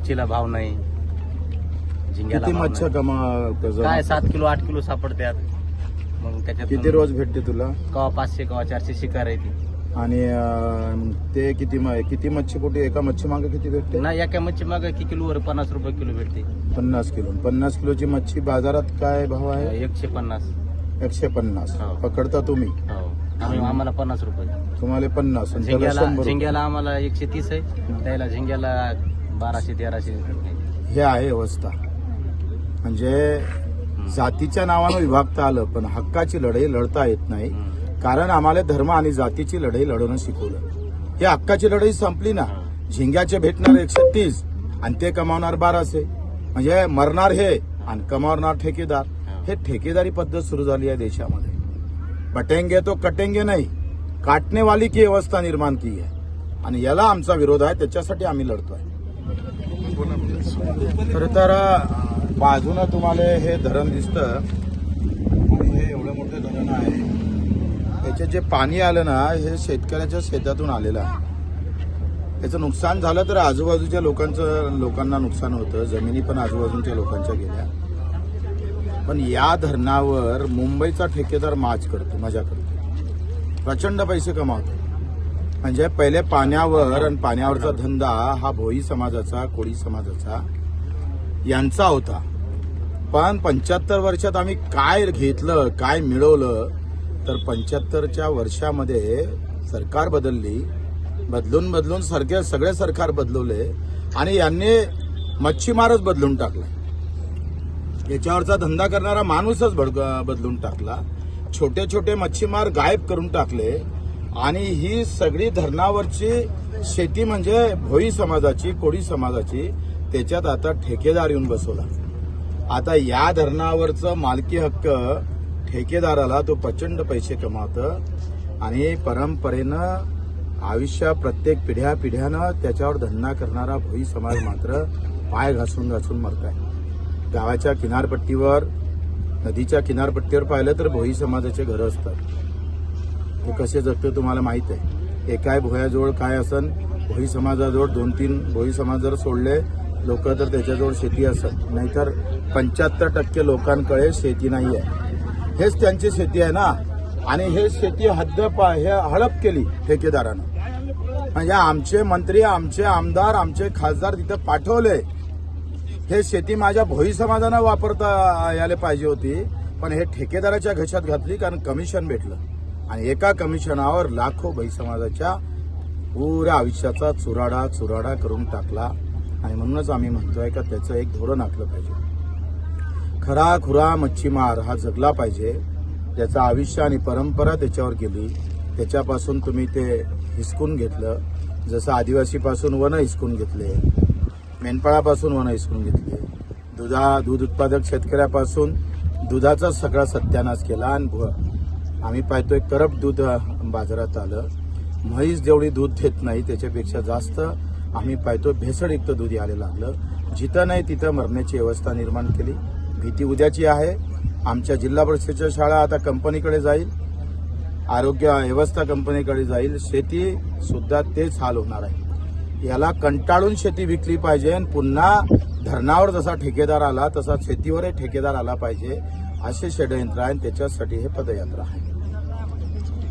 मच्छीला भाव नाही. झिंग्याला किती भाव मच्छा नाही. कमा काय सात किलो आठ किलो सापडतात मग त्याच्यात किती रोज भेटते तुला? कवा पाचशे कवा चारशे शिकार आहे ती. आणि अं, ते किती म- किती मच्छी पोटी एका मच्छी मागे किती भेटते? ना एका मच्छी माग की किलोवर पन्नास रुपये किलो भेटते. पन्नास किलो. पन्नास किलोची मच्छी बाजारात काय भाव आहे? एकशे पन्नास. एकशे पन्नास. हो. पकडता तुम्ही? हो. आम्ही आम्हाला पन्नास रुपये. तुम्हाला पन्नास आणि त्याला झिंग्याला शंभर रुपये. झिंग्याला आम्हाला एकशे तीस आहे. त्याला झिंग्याला बाराशे तेराशे. हे आहे अवस्था. म्हणजे जातीच्या नावानं विभागता आलं पण हक्काची लढाई लढता येत नाही. कारण आम्हाला धर्म आणि जातीची लढाई लढवणं शिकवलं. हे हक्काची लढाई संपली ना झिंग्याचे भेटणार एकशे तीस आणि ते कमावणार बाराशे. म्हणजे मरणार हे आणि कमावणार ठेकेदार. हे ठेकेदारी पद्धत सुरू झाली आहे देशामध्ये. बटेंगे तो कटेंगे नाही. काटणेवाली की अवस्था निर्माण की आहे. आणि याला आमचा विरोध आहे त्याच्यासाठी आम्ही लढतोय. खर तर बाजूनं तुम्हाला हे धरण दिसतं. आणि हे एवढं मोठं धरण आहे. याचे जे पाणी आलं ना हे शेतकऱ्याच्या शेतातून आलेलं आहे. याचं नुकसान झालं तर आजूबाजूच्या लोकांचं लोकांना नुकसान होतं. जमिनी पण आजूबाजूच्या लोकांच्या गेल्या. पण या धरणावर मुंबईचा ठेकेदार माज करतो मजा करतो प्रचंड पैसे कमावतो. म्हणजे पहिले पाण्यावर आणि पाण्यावरचा धंदा हा भोई समाजाचा कोळी समाजाचा यांचा होता. पण पंच्याहत्तर वर्षात आम्ही काय घेतलं काय मिळवलं तर पंच्याहत्तरच्या वर्षामध्ये सरकार बदलली. बदलून बदलून सरके सगळे सरकार बदलवले आणि यांनी मच्छीमारच बदलून टाकला. याच्यावरचा धंदा करणारा माणूसच बदलून टाकला. छोटे छोटे मच्छीमार गायब करून टाकले. आणि ही सगळी धरणावरची शेती म्हणजे भोई समाजाची कोळी समाजाची त्याच्यात आता ठेकेदार येऊन बसवला. आता या धरणावरचं मालकी हक्क ठेकेदाराला तो प्रचंड पैसे कमावतं आणि परंपरेनं आयुष्या प्रत्येक पिढ्या पिढ्यानं त्याच्यावर धंदा करणारा भोई समाज मात्र पाय घासून घासून मरताय. गावाच्या किनारपट्टीवर नदीच्या किनारपट्टीवर पाहिलं तर भोई समाजाचे घरं असतात. ते कसे जगते तुम्हाला माहीत आहे. एकाय भोयाजवळ काय असन? भोई समाजाजवळ दोन तीन भोई समाज जर सोडले लोक तर त्याच्याजवळ शेती असत नाहीतर पंच्याहत्तर टक्के लोकांकडे शेती नाही आहे हेच त्यांची शेती आहे ना. आणि हे शेती हद्द हे हडप केली ठेकेदारानं. म्हणजे आमचे मंत्री आमचे आमदार आमचे खासदार तिथं पाठवले. हे शेती माझ्या भोई समाजानं वापरता यायला पाहिजे होती. पण हे ठेकेदाराच्या घशात घातली कारण कमिशन भेटलं. आणि एका कमिशनावर लाखो बाई समाजाच्या पुऱ्या आयुष्याचा चुराडा चुराडा करून टाकला. आणि म्हणूनच आम्ही म्हणतोय का त्याचं एक धोरण आखलं पाहिजे. खरा खुरा मच्छीमार हा जगला पाहिजे. त्याचं आयुष्य आणि परंपरा त्याच्यावर गेली. त्याच्यापासून तुम्ही ते हिसकून घेतलं. जसं आदिवासीपासून वन हिसकून घेतले. मेंढपाळापासून वन हिसकून घेतले. दुधा दूध उत्पादक शेतकऱ्यापासून दुधाचा सगळा सत्यानाश केला आणि आम्ही पाहतोय करप दूध बाजारात आलं. म्हैस जेवढी दूध देत नाही त्याच्यापेक्षा जास्त आम्ही पाहतो भेसळयुक्त दूध यायला लागलं. जिथं नाही तिथं मरण्याची व्यवस्था निर्माण केली. भीती उद्याची आहे. आमच्या जिल्हा परिषदेच्या शाळा आता कंपनीकडे जाईल. आरोग्य व्यवस्था कंपनीकडे जाईल. शेती सुद्धा तेच हाल होणार आहे. याला कंटाळून शेती विकली पाहिजे आणि पुन्हा धरणावर जसा ठेकेदार आला तसा शेतीवरही ठेकेदार आला पाहिजे असे षडयंत्र आहे आणि त्याच्यासाठी हे पदयात्रा आहे.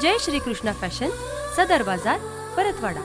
जय श्री कृष्णा फॅशन सदर बाजार परतवाडा.